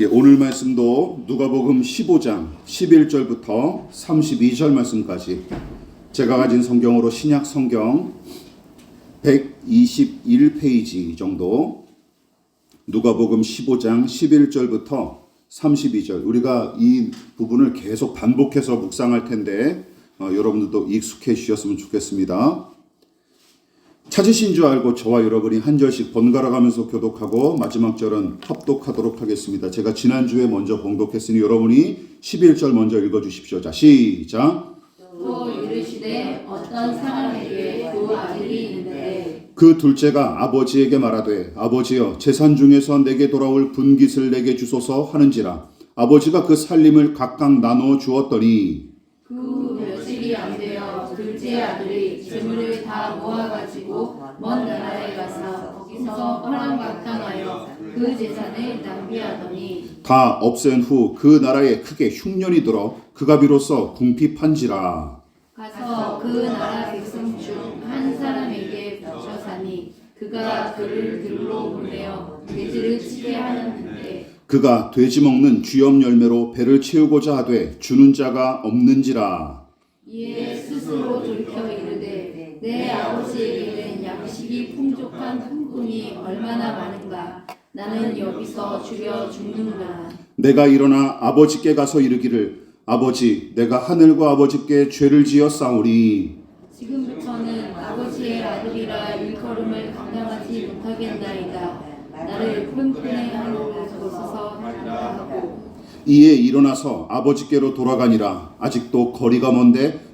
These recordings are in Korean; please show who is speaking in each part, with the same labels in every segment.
Speaker 1: 예, 오늘 말씀도 누가복음 15장 11절부터 32절 말씀까지 제가 가진 성경으로 신약 성경 121페이지 정도 누가복음 15장 11절부터 32절 우리가 이 부분을 계속 반복해서 묵상할 텐데 어, 여러분들도 익숙해지셨으면 좋겠습니다. 찾으신 줄 알고 저와 여러분이 한 절씩 번갈아 가면서 교독하고 마지막 절은 합독하도록 하겠습니다. 제가 지난주에 먼저 봉독했으니 여러분이 11절 먼저 읽어 주십시오. 자, 시작.
Speaker 2: 또 이르시되 어떤 사람에게 두 아들이 있는데
Speaker 1: 그 둘째가 아버지에게 말하되 아버지여 재산 중에서 내게 돌아올 분깃을 내게 주소서 하는지라 아버지가 그 살림을 각각 나누어 주었더니
Speaker 2: 그 며칠이 안 되어 둘째 아들이 다 모아가지고 먼 나라에 가서 거기서 허랑방탕하여 그 재산을 낭비하더니
Speaker 1: 다 없앤 후 그 나라에 크게 흉년이 들어 그가 비로소 궁핍한지라.
Speaker 2: 가서 그 나라 백성 중 한 사람에게 붙여 사니 그가 그를 들로 보내어 돼지를 치게 하였는데
Speaker 1: 그가 돼지 먹는 쥐염 열매로 배를 채우고자 하되 주는 자가 없는지라.
Speaker 2: 이에 스스로 돌이켜 이르되 내 아버지에게는 양식이 풍족한 품꾼이 얼마나 많은가? 나는 여기서 죽여 죽는구나
Speaker 1: 내가 일어나 아버지께 가서 이르기를 아버지 내가 하늘과 아버지께 죄를 지어 싸우리
Speaker 2: 지금부터는 아버지의 아들이라 일컬음을 감당하지 못하겠나이다. 나를 끈끈히 하러 오소서 하고.
Speaker 1: 이에 일어나서 아버지께로 돌아가니라. 아직도 거리가 먼데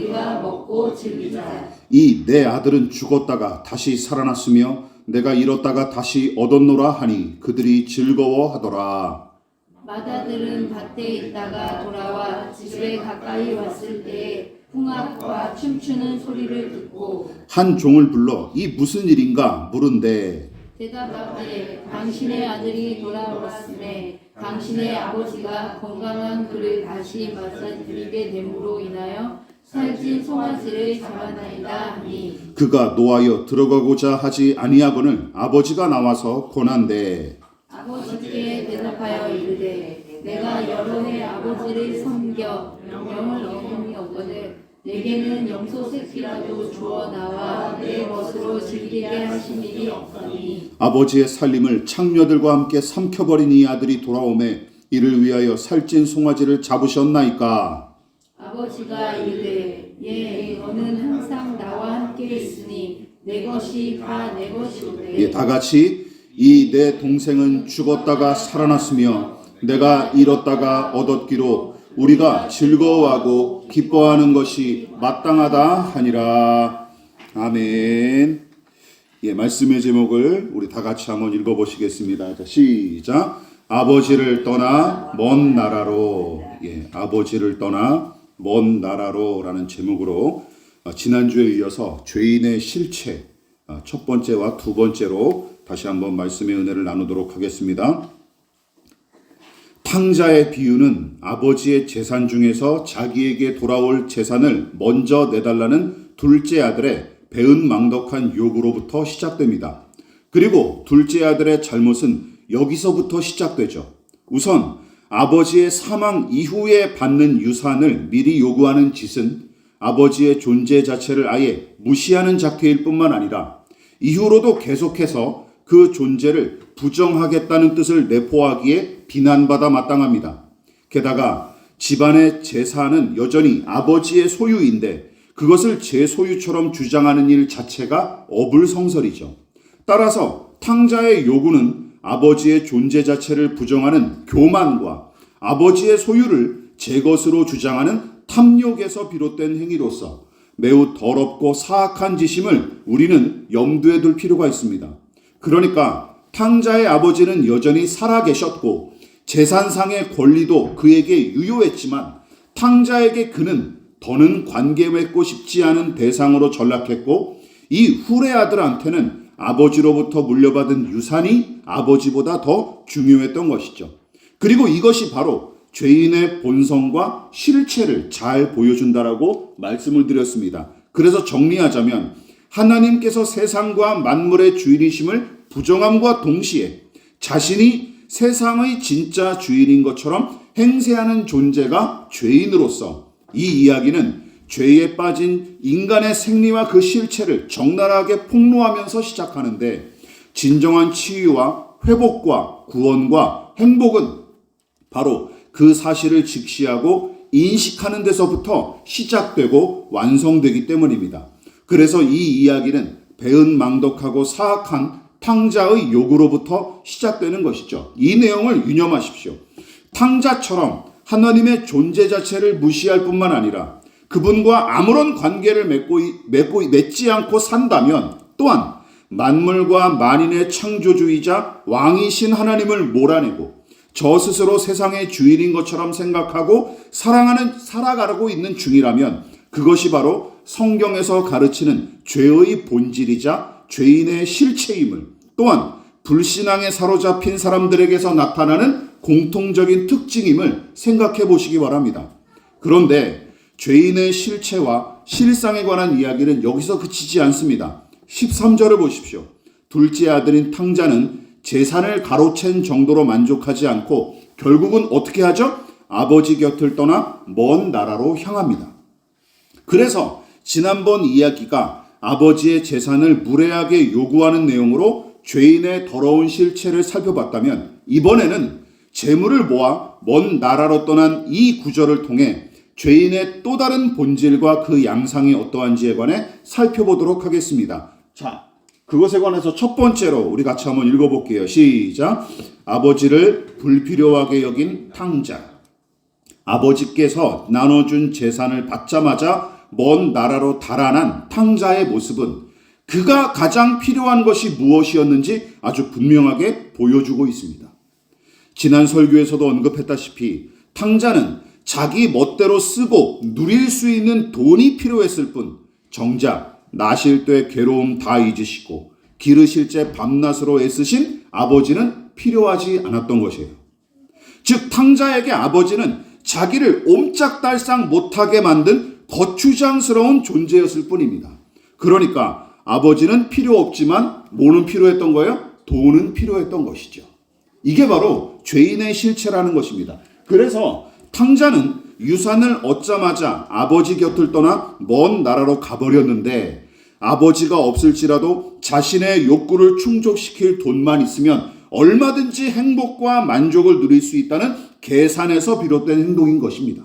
Speaker 2: 우리가 먹고 즐기자.
Speaker 1: 이 내 아들은 죽었다가 다시 살아났으며 내가 잃었다가 다시 얻었노라 하니 그들이 즐거워하더라.
Speaker 2: 마다들은 밭에 있다가 돌아와 집에 가까이 왔을 때 풍악과 춤추는 소리를 듣고
Speaker 1: 한 종을 불러 이 무슨 일인가? 물은데
Speaker 2: 대답하되 당신의 아들이 돌아왔음에 당신의 아버지가 건강한 그를 다시 맞아들이게 됨으로 인하여 살찐 송아지를 잡아나이다 하니
Speaker 1: 그가 노하여 들어가고자 하지 아니하거늘 아버지가 나와서 고난데
Speaker 2: 아버지께 대답하여 이르되 내가 여러 해 아버지를 섬겨 명령을 어김이 없거늘 내게는 염소 새끼라도 주어 나와 내 것으로 즐기게 하신 일이 없더니.
Speaker 1: 아버지의 살림을 창녀들과 함께 삼켜버린 이 아들이 돌아오매 이를 위하여 살찐 송아지를 잡으셨나이까
Speaker 2: 아버지가 이르되 예 너는 항상 나와 함께 있으니 내 것이 다 내 것이오되
Speaker 1: 예, 다 같이 이 내 동생은 죽었다가 살아났으며 내가 잃었다가 얻었기로 우리가 즐거워하고 기뻐하는 것이 마땅하다 하니라. 아멘. 예, 말씀의 제목을 우리 다 같이 한번 읽어보시겠습니다. 자, 시작. 아버지를 떠나 먼 나라로, 예, 아버지를 떠나 먼 나라로라는 제목으로 어, 지난주에 이어서 죄인의 실체 어, 첫 번째와 두 번째로 다시 한번 말씀의 은혜를 나누도록 하겠습니다. 탕자의 비유는 아버지의 재산 중에서 자기에게 돌아올 재산을 먼저 내달라는 둘째 아들의 배은망덕한 요구로부터 시작됩니다. 그리고 둘째 아들의 잘못은 여기서부터 시작되죠. 우선 아버지의 사망 이후에 받는 유산을 미리 요구하는 짓은 아버지의 존재 자체를 아예 무시하는 작태일 뿐만 아니라 이후로도 계속해서 그 존재를 부정하겠다는 뜻을 내포하기에 비난받아 마땅합니다. 게다가 집안의 재산은 여전히 아버지의 소유인데 그것을 제 소유처럼 주장하는 일 자체가 어불성설이죠. 따라서 탕자의 요구는 아버지의 존재 자체를 부정하는 교만과 아버지의 소유를 제 것으로 주장하는 탐욕에서 비롯된 행위로서 매우 더럽고 사악한 짓임을 우리는 염두에 둘 필요가 있습니다. 그러니까 탕자의 아버지는 여전히 살아 계셨고 재산상의 권리도 그에게 유효했지만 탕자에게 그는 더는 관계 맺고 싶지 않은 대상으로 전락했고 이 후레 아들한테는 아버지로부터 물려받은 유산이 아버지보다 더 중요했던 것이죠. 그리고 이것이 바로 죄인의 본성과 실체를 잘 보여준다라고 말씀을 드렸습니다. 그래서 정리하자면 하나님께서 세상과 만물의 주인이심을 부정함과 동시에 자신이 세상의 진짜 주인인 것처럼 행세하는 존재가 죄인으로서 이 이야기는 죄에 빠진 인간의 생리와 그 실체를 적나라하게 폭로하면서 시작하는데 진정한 치유와 회복과 구원과 행복은 바로 그 사실을 직시하고 인식하는 데서부터 시작되고 완성되기 때문입니다. 그래서 이 이야기는 배은망덕하고 사악한 탕자의 요구로부터 시작되는 것이죠. 이 내용을 유념하십시오. 탕자처럼 하나님의 존재 자체를 무시할 뿐만 아니라 그분과 아무런 관계를 맺고, 맺고 맺지 않고 산다면 또한 만물과 만인의 창조주의자 왕이신 하나님을 몰아내고 저 스스로 세상의 주인인 것처럼 생각하고 사랑하는 살아가고 있는 중이라면 그것이 바로 성경에서 가르치는 죄의 본질이자 죄인의 실체임을 또한 불신앙에 사로잡힌 사람들에게서 나타나는 공통적인 특징임을 생각해 보시기 바랍니다. 그런데 죄인의 실체와 실상에 관한 이야기는 여기서 그치지 않습니다. 13절을 보십시오. 둘째 아들인 탕자는 재산을 가로챈 정도로 만족하지 않고 결국은 어떻게 하죠? 아버지 곁을 떠나 먼 나라로 향합니다. 그래서 지난번 이야기가 아버지의 재산을 무례하게 요구하는 내용으로 죄인의 더러운 실체를 살펴봤다면 이번에는 재물을 모아 먼 나라로 떠난 이 구절을 통해 죄인의 또 다른 본질과 그 양상이 어떠한지에 관해 살펴보도록 하겠습니다. 자, 그것에 관해서 첫 번째로 우리 같이 한번 읽어볼게요. 시작. 아버지를 불필요하게 여긴 탕자. 아버지께서 나눠준 재산을 받자마자 먼 나라로 달아난 탕자의 모습은 그가 가장 필요한 것이 무엇이었는지 아주 분명하게 보여주고 있습니다. 지난 설교에서도 언급했다시피 탕자는 자기 멋대로 쓰고 누릴 수 있는 돈이 필요했을 뿐 정작 나실 때 괴로움 다 잊으시고 기르실 때 밤낮으로 애쓰신 아버지는 필요하지 않았던 것이에요. 즉 탕자에게 아버지는 자기를 옴짝달싹 못하게 만든 거추장스러운 존재였을 뿐입니다. 그러니까 아버지는 필요 없지만 뭐는 필요했던 거예요? 돈은 필요했던 것이죠. 이게 바로 죄인의 실체라는 것입니다. 그래서 탕자는 유산을 얻자마자 아버지 곁을 떠나 먼 나라로 가버렸는데 아버지가 없을지라도 자신의 욕구를 충족시킬 돈만 있으면 얼마든지 행복과 만족을 누릴 수 있다는 계산에서 비롯된 행동인 것입니다.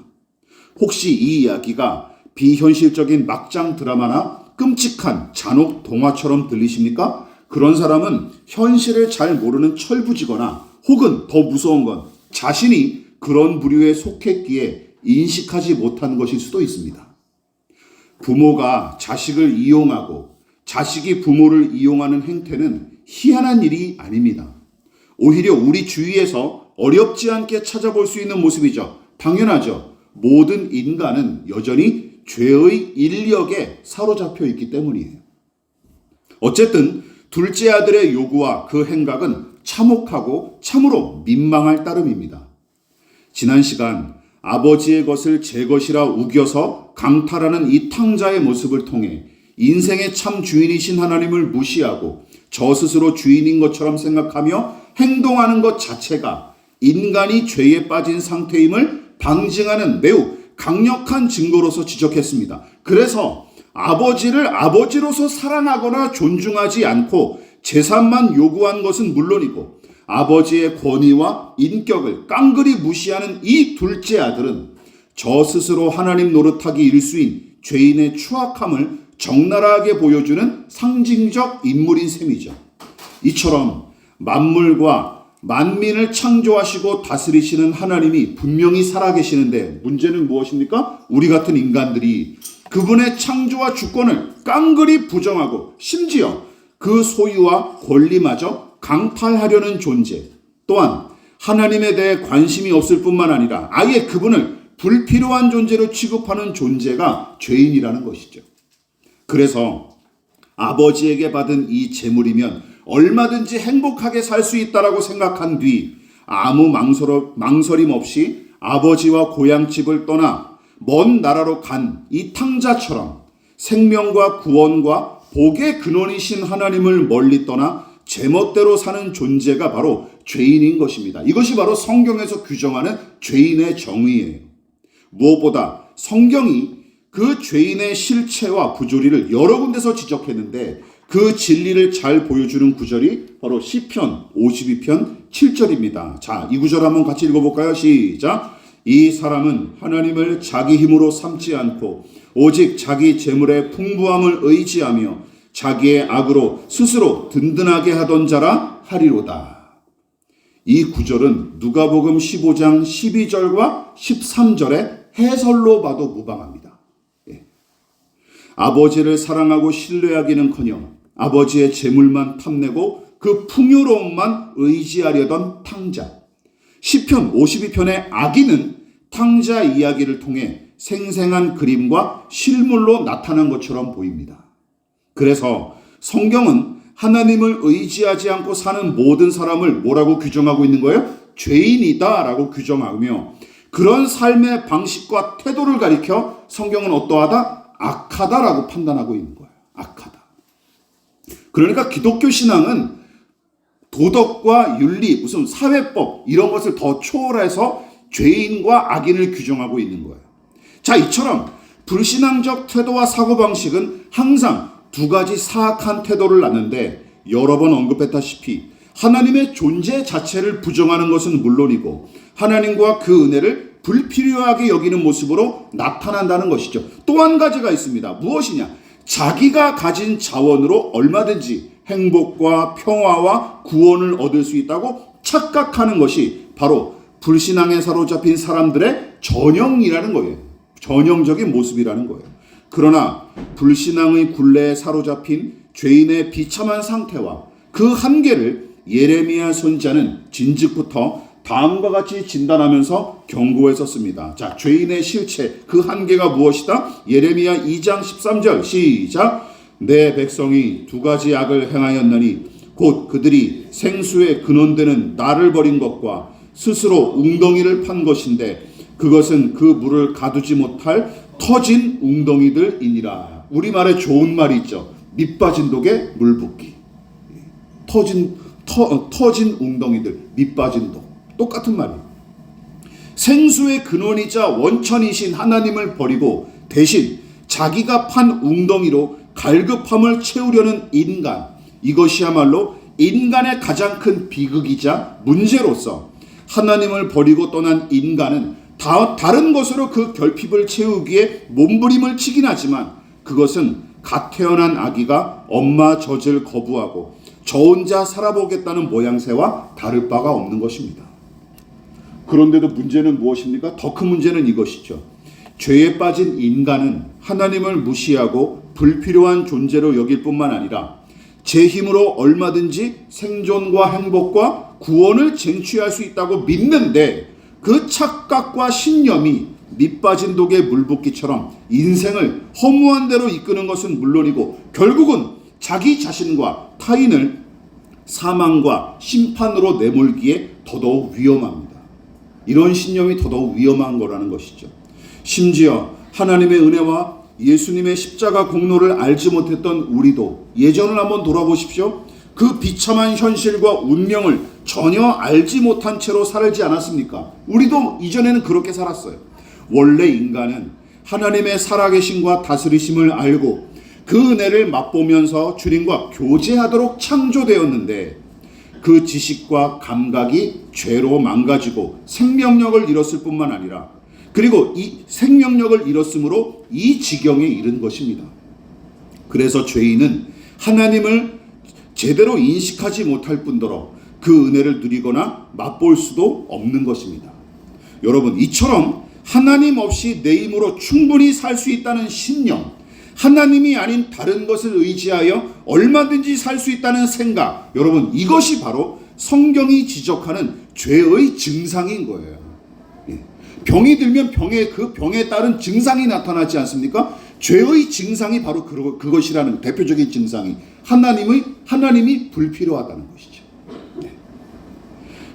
Speaker 1: 혹시 이 이야기가 비현실적인 막장 드라마나 끔찍한 잔혹 동화처럼 들리십니까? 그런 사람은 현실을 잘 모르는 철부지거나 혹은 더 무서운 건 자신이 그런 부류에 속했기에 인식하지 못한 것일 수도 있습니다. 부모가 자식을 이용하고 자식이 부모를 이용하는 행태는 희한한 일이 아닙니다. 오히려 우리 주위에서 어렵지 않게 찾아볼 수 있는 모습이죠. 당연하죠. 모든 인간은 여전히 죄의 인력에 사로잡혀 있기 때문이에요. 어쨌든 둘째 아들의 요구와 그 행각은 참혹하고 참으로 민망할 따름입니다. 지난 시간 아버지의 것을 제 것이라 우겨서 강탈하는 이 탕자의 모습을 통해 인생의 참 주인이신 하나님을 무시하고 저 스스로 주인인 것처럼 생각하며 행동하는 것 자체가 인간이 죄에 빠진 상태임을 방증하는 매우 강력한 증거로서 지적했습니다. 그래서 아버지를 아버지로서 사랑하거나 존중하지 않고 재산만 요구한 것은 물론이고 아버지의 권위와 인격을 깡그리 무시하는 이 둘째 아들은 저 스스로 하나님 노릇하기 일수인 죄인의 추악함을 적나라하게 보여주는 상징적 인물인 셈이죠. 이처럼 만물과 만민을 창조하시고 다스리시는 하나님이 분명히 살아계시는데 문제는 무엇입니까? 우리 같은 인간들이 그분의 창조와 주권을 깡그리 부정하고 심지어 그 소유와 권리마저 강탈하려는 존재. 또한 하나님에 대해 관심이 없을 뿐만 아니라 아예 그분을 불필요한 존재로 취급하는 존재가 죄인이라는 것이죠. 그래서 아버지에게 받은 이 재물이면 얼마든지 행복하게 살 수 있다라고 생각한 뒤 아무 망설임, 없이 아버지와 고향집을 떠나 먼 나라로 간 이 탕자처럼 생명과 구원과 복의 근원이신 하나님을 멀리 떠나 제멋대로 사는 존재가 바로 죄인인 것입니다. 이것이 바로 성경에서 규정하는 죄인의 정의예요. 무엇보다 성경이 그 죄인의 실체와 부조리를 여러 군데서 지적했는데 그 진리를 잘 보여주는 구절이 바로 시편 52편 7절입니다. 자, 이 구절 한번 같이 읽어볼까요? 시작. 이 사람은 하나님을 자기 힘으로 삼지 않고 오직 자기 재물의 풍부함을 의지하며 자기의 악으로 스스로 든든하게 하던 자라 하리로다. 이 구절은 누가복음 15장 12절과 13절의 해설로 봐도 무방합니다. 예. 아버지를 사랑하고 신뢰하기는커녕 아버지의 재물만 탐내고 그 풍요로움만 의지하려던 탕자. 시편 52편의 악인은 탕자 이야기를 통해 생생한 그림과 실물로 나타난 것처럼 보입니다. 그래서 성경은 하나님을 의지하지 않고 사는 모든 사람을 뭐라고 규정하고 있는 거예요? 죄인이다라고 규정하며 그런 삶의 방식과 태도를 가리켜 성경은 어떠하다? 악하다라고 판단하고 있는 거예요. 악하다. 그러니까 기독교 신앙은 도덕과 윤리, 무슨 사회법 이런 것을 더 초월해서 죄인과 악인을 규정하고 있는 거예요. 자, 이처럼 불신앙적 태도와 사고방식은 항상 두 가지 사악한 태도를 낳는데 여러 번 언급했다시피 하나님의 존재 자체를 부정하는 것은 물론이고 하나님과 그 은혜를 불필요하게 여기는 모습으로 나타난다는 것이죠. 또 한 가지가 있습니다. 무엇이냐? 자기가 가진 자원으로 얼마든지 행복과 평화와 구원을 얻을 수 있다고 착각하는 것이 바로 불신앙에 사로잡힌 사람들의 전형이라는 거예요. 전형적인 모습이라는 거예요. 그러나 불신앙의 굴레에 사로잡힌 죄인의 비참한 상태와 그 한계를 예레미야 선지자는 진즉부터 다음과 같이 진단하면서 경고했었습니다. 자, 죄인의 실체, 그 한계가 무엇이다? 예레미야 2장 13절 시작. 내 백성이 두 가지 악을 행하였나니 곧 그들이 생수의 근원되는 나를 버린 것과 스스로 웅덩이를 판 것인데 그것은 그 물을 가두지 못할 터진 웅덩이들이니라. 우리말에 좋은 말이 있죠. 밑 빠진 독에 물 붓기. 터진 터, 어, 터진 웅덩이들, 밑 빠진 독. 똑같은 말이에요. 생수의 근원이자 원천이신 하나님을 버리고 대신 자기가 판 웅덩이로 갈급함을 채우려는 인간. 이것이야말로 인간의 가장 큰 비극이자 문제로서 하나님을 버리고 떠난 인간은 다, 다른 것으로 그 결핍을 채우기에 몸부림을 치긴 하지만 그것은 갓 태어난 아기가 엄마 젖을 거부하고 저 혼자 살아보겠다는 모양새와 다를 바가 없는 것입니다. 그런데도 문제는 무엇입니까? 더 큰 문제는 이것이죠. 죄에 빠진 인간은 하나님을 무시하고 불필요한 존재로 여길 뿐만 아니라 제 힘으로 얼마든지 생존과 행복과 구원을 쟁취할 수 있다고 믿는데 그 착각과 신념이 밑빠진 독에 물붓기처럼 인생을 허무한 대로 이끄는 것은 물론이고 결국은 자기 자신과 타인을 사망과 심판으로 내몰기에 더더욱 위험합니다. 이런 신념이 더더욱 위험한 거라는 것이죠. 심지어 하나님의 은혜와 예수님의 십자가 공로를 알지 못했던 우리도 예전을 한번 돌아보십시오. 그 비참한 현실과 운명을 전혀 알지 못한 채로 살지 않았습니까? 우리도 이전에는 그렇게 살았어요. 원래 인간은 하나님의 살아계심과 다스리심을 알고 그 은혜를 맛보면서 주님과 교제하도록 창조되었는데 그 지식과 감각이 죄로 망가지고 생명력을 잃었을 뿐만 아니라 그리고 이 생명력을 잃었으므로 이 지경에 이른 것입니다. 그래서 죄인은 하나님을 제대로 인식하지 못할 뿐더러 그 은혜를 누리거나 맛볼 수도 없는 것입니다. 여러분, 이처럼 하나님 없이 내 힘으로 충분히 살 수 있다는 신념, 하나님이 아닌 다른 것을 의지하여 얼마든지 살 수 있다는 생각, 여러분, 이것이 바로 성경이 지적하는 죄의 증상인 거예요. 예. 병이 들면 병의 그 병에 따른 증상이 나타나지 않습니까? 죄의 증상이 바로 그, 그것이라는 대표적인 증상이 하나님의 하나님이 불필요하다는 것이죠. 네.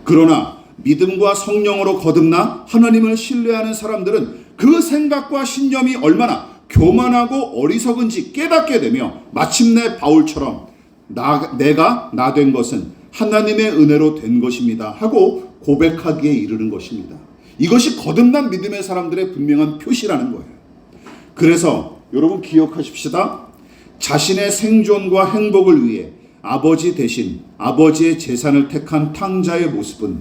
Speaker 1: 그러나 믿음과 성령으로 거듭나 하나님을 신뢰하는 사람들은 그 생각과 신념이 얼마나 교만하고 어리석은지 깨닫게 되며 마침내 바울처럼 나, 내가 나 된 것은 하나님의 은혜로 된 것입니다 하고 고백하기에 이르는 것입니다. 이것이 거듭난 믿음의 사람들의 분명한 표시라는 거예요. 그래서 여러분 기억하십시다. 자신의 생존과 행복을 위해 아버지 대신 아버지의 재산을 택한 탕자의 모습은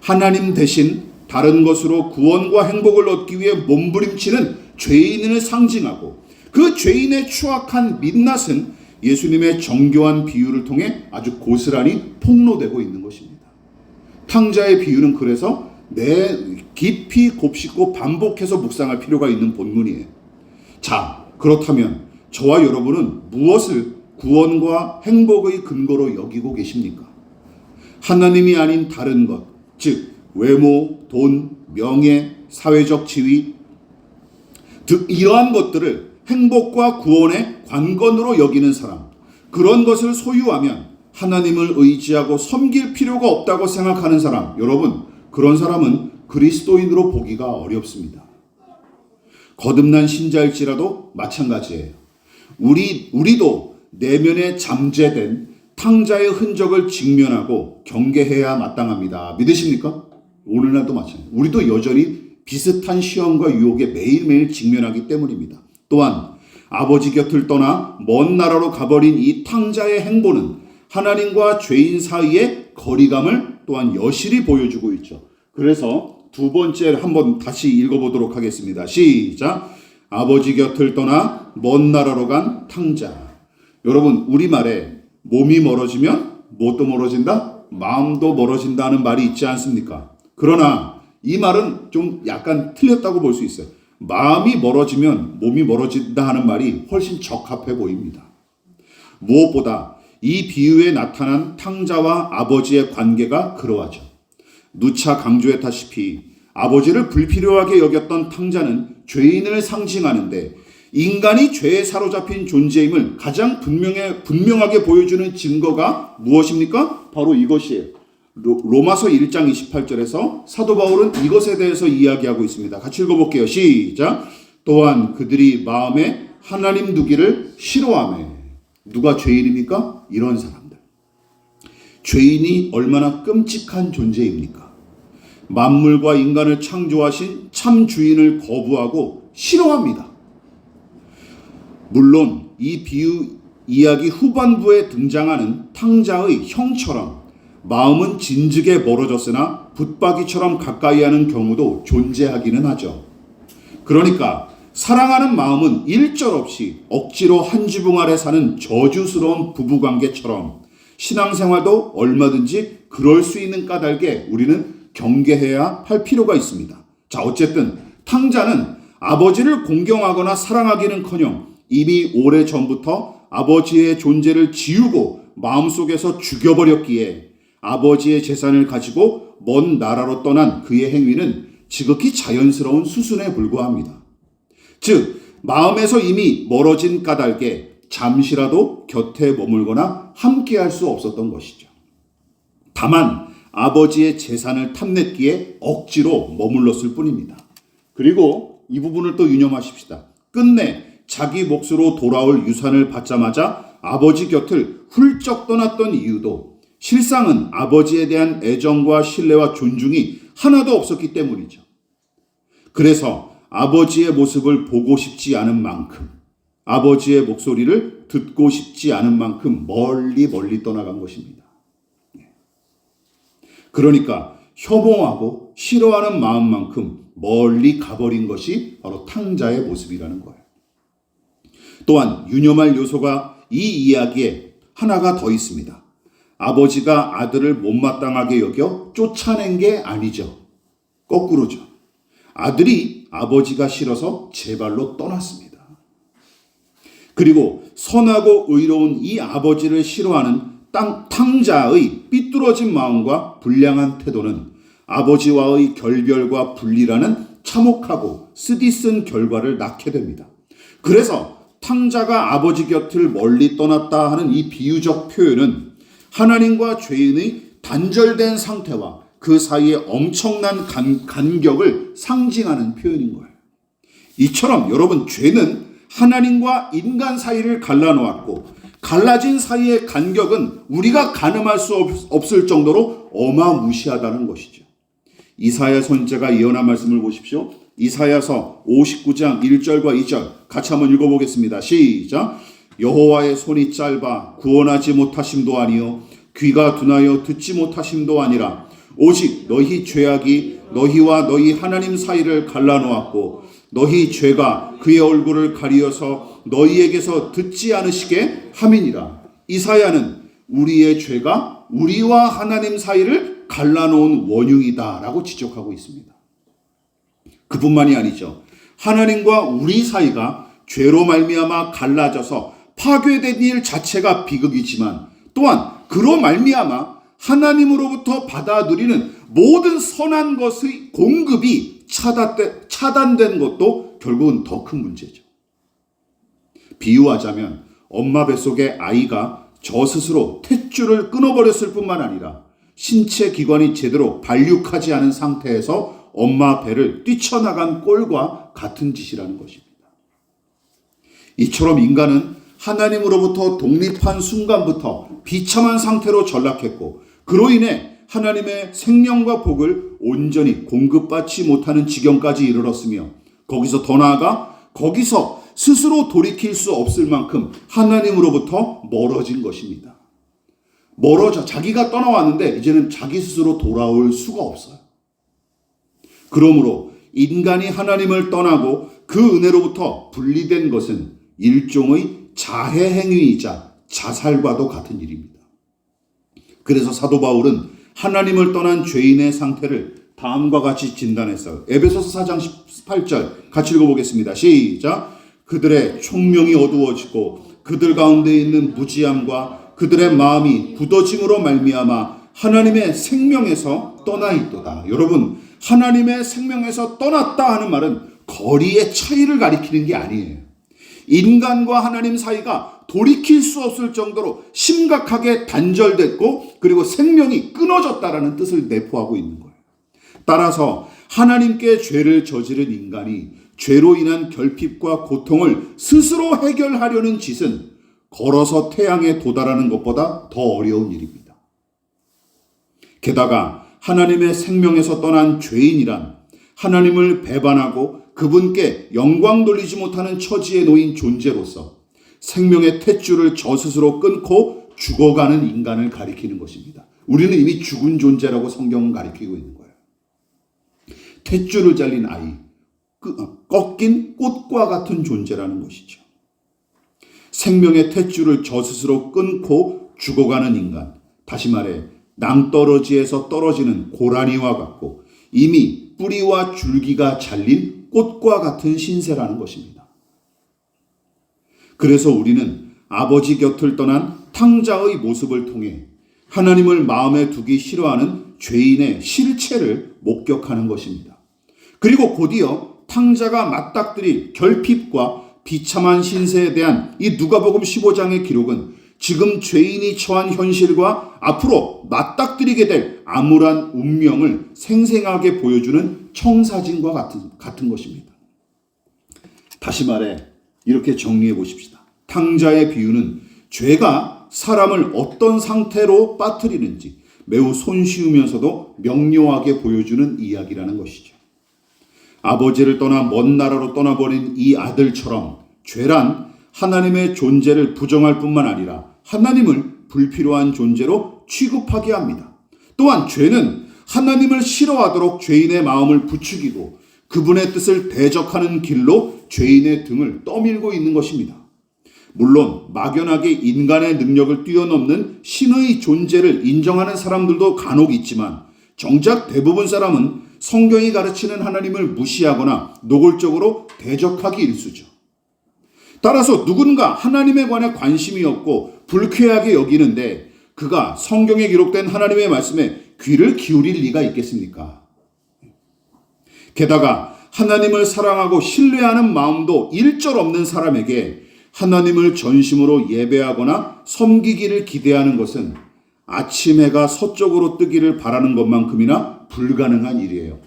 Speaker 1: 하나님 대신 다른 것으로 구원과 행복을 얻기 위해 몸부림치는 죄인을 상징하고 그 죄인의 추악한 민낯은 예수님의 정교한 비유를 통해 아주 고스란히 폭로되고 있는 것입니다. 탕자의 비유는 그래서 내 깊이 곱씹고 반복해서 묵상할 필요가 있는 본문이에요. 자, 그렇다면 저와 여러분은 무엇을 구원과 행복의 근거로 여기고 계십니까? 하나님이 아닌 다른 것, 즉 외모, 돈, 명예, 사회적 지위 등 이러한 것들을 행복과 구원의 관건으로 여기는 사람, 그런 것을 소유하면 하나님을 의지하고 섬길 필요가 없다고 생각하는 사람, 여러분, 그런 사람은 그리스도인으로 보기가 어렵습니다. 거듭난 신자일지라도 마찬가지예요. 우리 우리도 내면에 잠재된 탕자의 흔적을 직면하고 경계해야 마땅합니다. 믿으십니까? 오늘날도 마찬가지. 우리도 여전히 비슷한 시험과 유혹에 매일매일 직면하기 때문입니다. 또한 아버지 곁을 떠나 먼 나라로 가버린 이 탕자의 행보는 하나님과 죄인 사이의 거리감을 또한 여실히 보여주고 있죠. 그래서 두 번째 한번 다시 읽어보도록 하겠습니다. 시작. 아버지 곁을 떠나 먼 나라로 간 탕자. 여러분 우리말에 몸이 멀어지면 무엇도 멀어진다? 마음도 멀어진다는 말이 있지 않습니까? 그러나 이 말은 좀 약간 틀렸다고 볼 수 있어요. 마음이 멀어지면 몸이 멀어진다 하는 말이 훨씬 적합해 보입니다. 무엇보다 이 비유에 나타난 탕자와 아버지의 관계가 그러하죠. 누차 강조했다시피 아버지를 불필요하게 여겼던 탕자는 죄인을 상징하는데 인간이 죄에 사로잡힌 존재임을 가장 분명해, 분명하게 보여주는 증거가 무엇입니까? 바로 이것이에요. 로, 로마서 1장 28절에서 사도 바울은 이것에 대해서 이야기하고 있습니다. 같이 읽어볼게요. 시작. 또한 그들이 마음에 하나님 두기를 싫어하며 누가 죄인입니까? 이런 사람들. 죄인이 얼마나 끔찍한 존재입니까? 만물과 인간을 창조하신 참 주인을 거부하고 싫어합니다. 물론 이 비유 이야기 후반부에 등장하는 탕자의 형처럼 마음은 진즉에 멀어졌으나 붙박이처럼 가까이 하는 경우도 존재하기는 하죠. 그러니까 사랑하는 마음은 일절 없이 억지로 한 지붕 아래 사는 저주스러운 부부관계처럼 신앙생활도 얼마든지 그럴 수 있는 까닭에 우리는 경계해야 할 필요가 있습니다. 자, 어쨌든 탕자는 아버지를 공경하거나 사랑하기는커녕 이미 오래 전부터 아버지의 존재를 지우고 마음속에서 죽여버렸기에 아버지의 재산을 가지고 먼 나라로 떠난 그의 행위는 지극히 자연스러운 수순에 불과합니다. 즉, 마음에서 이미 멀어진 까닭에 잠시라도 곁에 머물거나 함께할 수 없었던 것이죠. 다만 아버지의 재산을 탐냈기에 억지로 머물렀을 뿐입니다. 그리고 이 부분을 또 유념하십시다. 끝내 자기 몫으로 돌아올 유산을 받자마자 아버지 곁을 훌쩍 떠났던 이유도 실상은 아버지에 대한 애정과 신뢰와 존중이 하나도 없었기 때문이죠. 그래서 아버지의 모습을 보고 싶지 않은 만큼, 아버지의 목소리를 듣고 싶지 않은 만큼 멀리 멀리 떠나간 것입니다. 그러니까 혐오하고 싫어하는 마음만큼 멀리 가버린 것이 바로 탕자의 모습이라는 거예요. 또한 유념할 요소가 이 이야기에 하나가 더 있습니다. 아버지가 아들을 못마땅하게 여겨 쫓아낸 게 아니죠. 거꾸로죠. 아들이 아버지가 싫어서 제 발로 떠났습니다. 그리고 선하고 의로운 이 아버지를 싫어하는 땅, 탕자의 삐뚤어진 마음과 불량한 태도는 아버지와의 결별과 분리라는 참혹하고 쓰디쓴 결과를 낳게 됩니다. 그래서 탕자가 아버지 곁을 멀리 떠났다 하는 이 비유적 표현은 하나님과 죄인의 단절된 상태와 그 사이에 엄청난 간, 간격을 상징하는 표현인 거예요. 이처럼 여러분 죄는 하나님과 인간 사이를 갈라놓았고 갈라진 사이의 간격은 우리가 가늠할 수 없, 없을 정도로 어마무시하다는 것이죠. 이사야 선지자가 예언한 말씀을 보십시오. 이사야서 59장 1절과 2절 같이 한번 읽어보겠습니다. 시작. 여호와의 손이 짧아 구원하지 못하심도 아니요 귀가 둔하여 듣지 못하심도 아니라 오직 너희 죄악이 너희와 너희 하나님 사이를 갈라놓았고 너희 죄가 그의 얼굴을 가리어서 너희에게서 듣지 않으시게 함이니라. 이사야는 우리의 죄가 우리와 하나님 사이를 갈라놓은 원흉이다라고 지적하고 있습니다. 그뿐만이 아니죠. 하나님과 우리 사이가 죄로 말미암아 갈라져서 파괴된 일 자체가 비극이지만 또한 그로 말미암아 하나님으로부터 받아 누리는 모든 선한 것의 공급이 차단된, 것도 결국은 더 큰 문제죠. 비유하자면 엄마 뱃속의 아이가 저 스스로 탯줄을 끊어버렸을 뿐만 아니라 신체 기관이 제대로 발육하지 않은 상태에서 엄마 배를 뛰쳐나간 꼴과 같은 짓이라는 것입니다. 이처럼 인간은 하나님으로부터 독립한 순간부터 비참한 상태로 전락했고 그로 인해 하나님의 생명과 복을 온전히 공급받지 못하는 지경까지 이르렀으며 거기서 더 나아가 거기서 스스로 돌이킬 수 없을 만큼 하나님으로부터 멀어진 것입니다. 멀어져 자기가 떠나왔는데 이제는 자기 스스로 돌아올 수가 없어요. 그러므로 인간이 하나님을 떠나고 그 은혜로부터 분리된 것은 일종의 자해 행위이자 자살과도 같은 일입니다. 그래서 사도 바울은 하나님을 떠난 죄인의 상태를 다음과 같이 진단했어요. 에베소서 4장 18절 같이 읽어보겠습니다. 시작. 그들의 총명이 어두워지고 그들 가운데 있는 무지함과 그들의 마음이 굳어짐으로 말미암아 하나님의 생명에서 떠나 있도다. 여러분, 하나님의 생명에서 떠났다 하는 말은 거리의 차이를 가리키는 게 아니에요. 인간과 하나님 사이가 돌이킬 수 없을 정도로 심각하게 단절됐고 그리고 생명이 끊어졌다라는 뜻을 내포하고 있는 거예요. 따라서 하나님께 죄를 저지른 인간이 죄로 인한 결핍과 고통을 스스로 해결하려는 짓은 걸어서 태양에 도달하는 것보다 더 어려운 일입니다. 게다가 하나님의 생명에서 떠난 죄인이란 하나님을 배반하고 그분께 영광 돌리지 못하는 처지에 놓인 존재로서 생명의 탯줄을 저 스스로 끊고 죽어가는 인간을 가리키는 것입니다. 우리는 이미 죽은 존재라고 성경은 가리키고 있는 거예요. 탯줄을 잘린 아이, 꺾인 꽃과 같은 존재라는 것이죠. 생명의 탯줄을 저 스스로 끊고 죽어가는 인간, 다시 말해 낭떠러지에서 떨어지는 고라니와 같고 이미 뿌리와 줄기가 잘린 꽃과 같은 신세라는 것입니다. 그래서 우리는 아버지 곁을 떠난 탕자의 모습을 통해 하나님을 마음에 두기 싫어하는 죄인의 실체를 목격하는 것입니다. 그리고 곧이어 탕자가 맞닥뜨릴 결핍과 비참한 신세에 대한 이 누가복음 15장의 기록은 지금 죄인이 처한 현실과 앞으로 맞닥뜨리게 될 암울한 운명을 생생하게 보여주는 청사진과 같은, 같은 것입니다. 다시 말해 이렇게 정리해 보십시다. 탕자의 비유는 죄가 사람을 어떤 상태로 빠뜨리는지 매우 손쉬우면서도 명료하게 보여주는 이야기라는 것이죠. 아버지를 떠나 먼 나라로 떠나버린 이 아들처럼 죄란 하나님의 존재를 부정할 뿐만 아니라 하나님을 불필요한 존재로 취급하게 합니다. 또한 죄는 하나님을 싫어하도록 죄인의 마음을 부추기고 그분의 뜻을 대적하는 길로 죄인의 등을 떠밀고 있는 것입니다. 물론 막연하게 인간의 능력을 뛰어넘는 신의 존재를 인정하는 사람들도 간혹 있지만 정작 대부분 사람은 성경이 가르치는 하나님을 무시하거나 노골적으로 대적하기 일쑤죠. 따라서 누군가 하나님에 관해 관심이 없고 불쾌하게 여기는데 그가 성경에 기록된 하나님의 말씀에 귀를 기울일 리가 있겠습니까? 게다가 하나님을 사랑하고 신뢰하는 마음도 일절 없는 사람에게 하나님을 전심으로 예배하거나 섬기기를 기대하는 것은 아침 해가 서쪽으로 뜨기를 바라는 것만큼이나 불가능한 일이에요.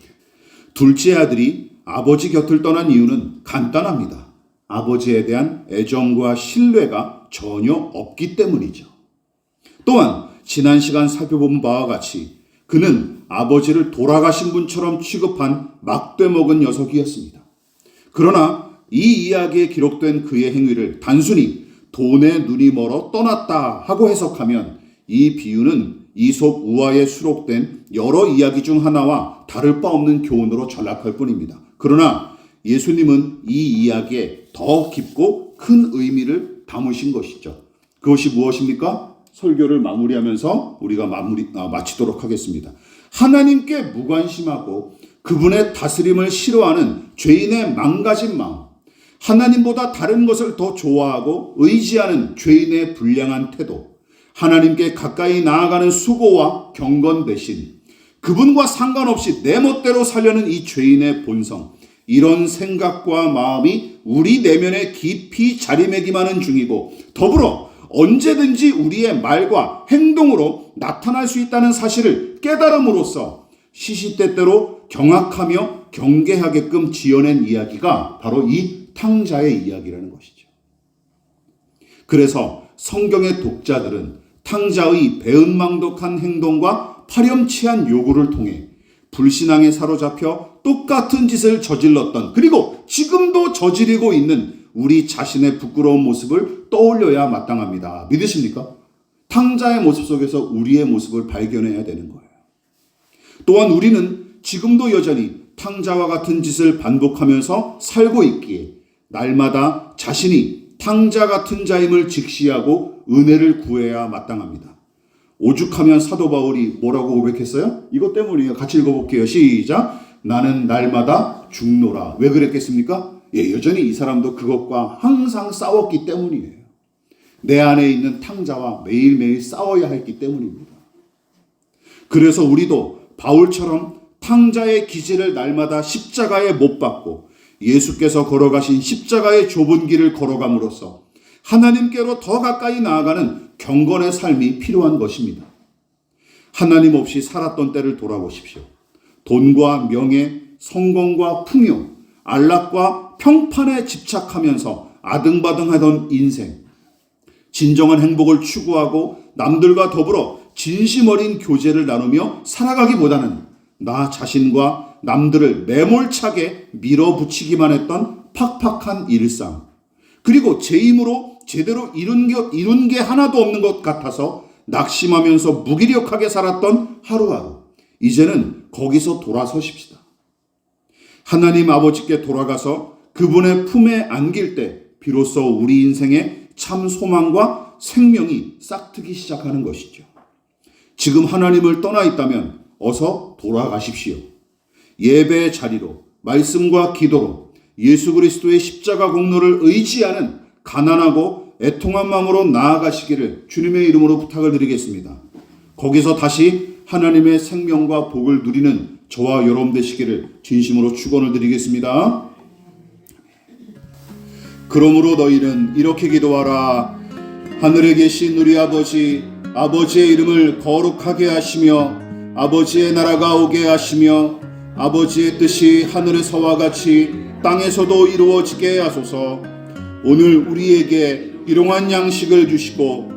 Speaker 1: 둘째 아들이 아버지 곁을 떠난 이유는 간단합니다. 아버지에 대한 애정과 신뢰가 전혀 없기 때문이죠. 또한 지난 시간 살펴본 바와 같이 그는 아버지를 돌아가신 분처럼 취급한 막돼 먹은 녀석이었습니다. 그러나 이 이야기에 기록된 그의 행위를 단순히 돈에 눈이 멀어 떠났다 하고 해석하면 이 비유는 이솝 우화에 수록된 여러 이야기 중 하나와 다를 바 없는 교훈으로 전락할 뿐입니다. 그러나 예수님은 이 이야기에 더 깊고 큰 의미를 담으신 것이죠. 그것이 무엇입니까? 설교를 마무리하면서 우리가 마무리 아, 마치도록 하겠습니다. 하나님께 무관심하고 그분의 다스림을 싫어하는 죄인의 망가진 마음, 하나님보다 다른 것을 더 좋아하고 의지하는 죄인의 불량한 태도, 하나님께 가까이 나아가는 수고와 경건 대신 그분과 상관없이 내 멋대로 살려는 이 죄인의 본성, 이런 생각과 마음이 우리 내면에 깊이 자리매김하는 중이고 더불어 언제든지 우리의 말과 행동으로 나타날 수 있다는 사실을 깨달음으로써 시시때때로 경악하며 경계하게끔 지어낸 이야기가 바로 이 탕자의 이야기라는 것이죠. 그래서 성경의 독자들은 탕자의 배은망덕한 행동과 파렴치한 요구를 통해 불신앙에 사로잡혀 똑같은 짓을 저질렀던 그리고 지금도 저지르고 있는 우리 자신의 부끄러운 모습을 떠올려야 마땅합니다. 믿으십니까? 탕자의 모습 속에서 우리의 모습을 발견해야 되는 거예요. 또한 우리는 지금도 여전히 탕자와 같은 짓을 반복하면서 살고 있기에 날마다 자신이 탕자 같은 자임을 직시하고 은혜를 구해야 마땅합니다. 오죽하면 사도 바울이 뭐라고 고백했어요? 이것 때문이에요. 같이 읽어볼게요. 시작. 나는 날마다 죽노라. 왜 그랬겠습니까? 예, 여전히 이 사람도 그것과 항상 싸웠기 때문이에요. 내 안에 있는 탕자와 매일매일 싸워야 했기 때문입니다. 그래서 우리도 바울처럼 탕자의 기질을 날마다 십자가에 못 박고 예수께서 걸어가신 십자가의 좁은 길을 걸어감으로써 하나님께로 더 가까이 나아가는 경건의 삶이 필요한 것입니다. 하나님 없이 살았던 때를 돌아보십시오. 돈과 명예, 성공과 풍요, 안락과 평판에 집착하면서 아등바등하던 인생. 진정한 행복을 추구하고 남들과 더불어 진심 어린 교제를 나누며 살아가기보다는 나 자신과 남들을 매몰차게 밀어붙이기만 했던 팍팍한 일상. 그리고 제 힘으로 제대로 이룬 게, 이룬 게 하나도 없는 것 같아서 낙심하면서 무기력하게 살았던 하루하루. 이제는 거기서 돌아서십시다. 하나님 아버지께 돌아가서 그분의 품에 안길 때 비로소 우리 인생에 참 소망과 생명이 싹트기 시작하는 것이죠. 지금 하나님을 떠나 있다면 어서 돌아가십시오. 예배의 자리로 말씀과 기도로 예수 그리스도의 십자가 공로를 의지하는 가난하고 애통한 마음으로 나아가시기를 주님의 이름으로 부탁을 드리겠습니다. 거기서 다시 하나님의 생명과 복을 누리는 저와 여러분 되시기를 진심으로 축원을 드리겠습니다. 그러므로 너희는 이렇게 기도하라. 하늘에 계신 우리 아버지, 아버지의 이름을 거룩하게 하시며 아버지의 나라가 오게 하시며 아버지의 뜻이 하늘에서와 같이 땅에서도 이루어지게 하소서. 오늘 우리에게 일용한 양식을 주시고